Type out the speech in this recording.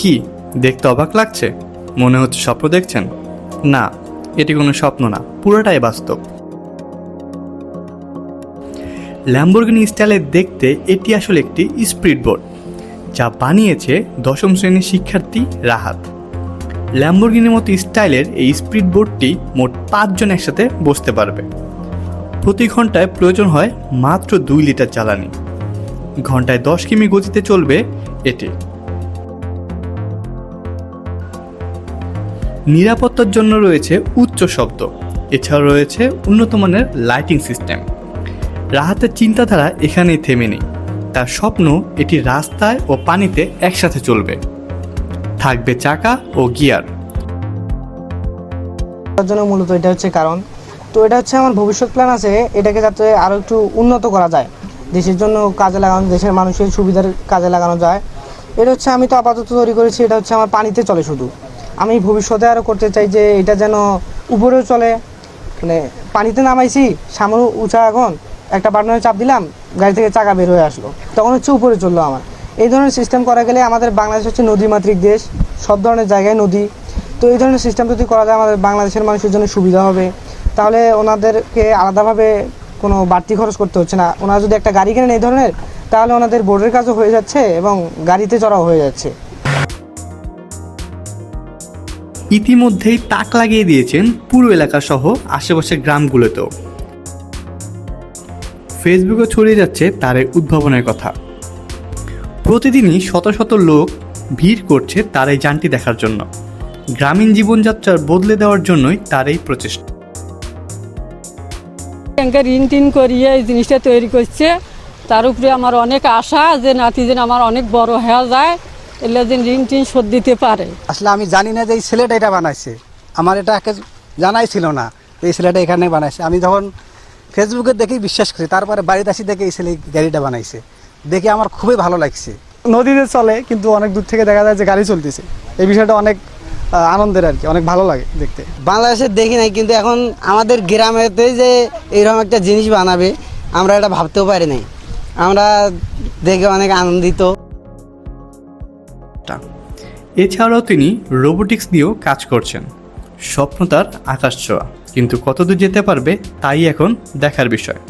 কি? দেখতে অবাক লাগছে? মনে হচ্ছে স্বপ্ন দেখছেন? না, এটি কোনো স্বপ্ন না, পুরোটাই বাস্তব। ল্যাম্বরগিনি স্টাইলে দেখতে এটি আসলে একটি স্পিড বোর্ড যা বানিয়েছে দশম শ্রেণির শিক্ষার্থী রাহাত। ল্যাম্বরগিনির মতো স্টাইলের এই স্পিড বোর্ডটি মোট পাঁচজন একসাথে বসতে পারবে। প্রতি ঘন্টায় প্রয়োজন হয় মাত্র দুই লিটার জ্বালানি। ঘন্টায় দশ কিমি গতিতে চলবে এটি। নিরাপত্তার জন্য রয়েছে উচ্চ শব্দ। এছাড়া রয়েছে উন্নত মানের লাইটিং সিস্টেম রাহাতের চিন্তাধারা এখানেই থেমে নেই। তার স্বপ্ন এটি রাস্তায় ও পানিতে একসাথে চলবে। থাকবে চাকা ও গিয়ার। জন্য মূলত এটা হচ্ছে কারণ। তো এটা হচ্ছে আমার ভবিষ্যৎ প্ল্যান আছে, এটাকে যাতে আরও একটু উন্নত করা যায়। দেশের জন্য কাজে লাগানো, দেশের মানুষের সুবিধার কাজে লাগানো যায়। এটা হচ্ছে আমি তো আপাতত তৈরি করেছি, এটা হচ্ছে আমার পানিতে চলে শুধু। আমি ভবিষ্যতে আরও করতে চাই যে এটা যেন উপরেও চলে। মানে পানিতে নামাইছি সামনে উঁচা এখন একটা বাটনে চাপ দিলাম, গাড়ি থেকে চাকা বের হয়ে আসলো। তখন হচ্ছে উপরে চলল আমার। এই ধরনের সিস্টেম করা গেলে আমাদের বাংলাদেশ হচ্ছে নদীমাতৃক দেশ, সব ধরনের জায়গায় নদী। তো এই ধরনের সিস্টেম যদি করা যায়, আমাদের বাংলাদেশের মানুষের জন্য সুবিধা হবে। তাহলে ওনাদেরকে আলাদাভাবে কোনো বাড়তি খরচ করতে হচ্ছে না। ওনারা যদি একটা গাড়ি কেনেন এই ধরনের, তাহলে ওনাদের বোর্ডের কাজও হয়ে যাচ্ছে এবং গাড়িতে চড়াও হয়ে যাচ্ছে। ইতিমধ্যেই তাক লাগিয়ে দিয়েছেন পুরো এলাকা সহ আশেপাশের গ্রামগুলোতেও। ফেসবুকে ছড়িয়ে যাচ্ছে তার এই উদ্ভাবনের কথা। প্রতিদিনই শত শত লোক ভিড় করছে তার এই যানটি দেখার জন্য। গ্রামীণ জীবনযাত্রার বদলে দেওয়ার জন্যই তার এই প্রচেষ্টা। ঋণ টিন করিয়ে এই জিনিসটা তৈরি করছে। তার উপরে আমার অনেক আশা যে নাতি যেন আমার অনেক বড় হয়ে যায়। এলে যেন ঋণ টিন শোধ দিতে পারে। আসলে আমি জানি না যে এই ছেলেটা এটা বানাইছে। আমার এটা আগে জানাই ছিল না এই ছেলেটা এখানে বানাইছে। আমি যখন ফেসবুকে দেখেই বিশ্বাস করি তারপরে বাড়িতে আসি দেখে এই ছেলে গাড়িটা বানাইছে। দেখে আমার খুবই ভালো লাগছে। নদীতে চলে কিন্তু অনেক দূর থেকে দেখা যায় যে গাড়ি চলতেছে। এই বিষয়টা অনেক আনন্দের আর কি অনেক ভালো লাগে দেখতে। বাংলাদেশে দেখি নাই কিন্তু এখন আমাদের গ্রামেতে যে এইরকম একটা জিনিস বানাবে আমরা এটা ভাবতেও পারি নাই। আমরা দেখে অনেক আনন্দিত। এছাড়াও তিনি রোবোটিক্স নিয়েও কাজ করছেন। স্বপ্ন তার আকাশ ছোঁয়া, কিন্তু কতদূর যেতে পারবে তাই এখন দেখার বিষয়।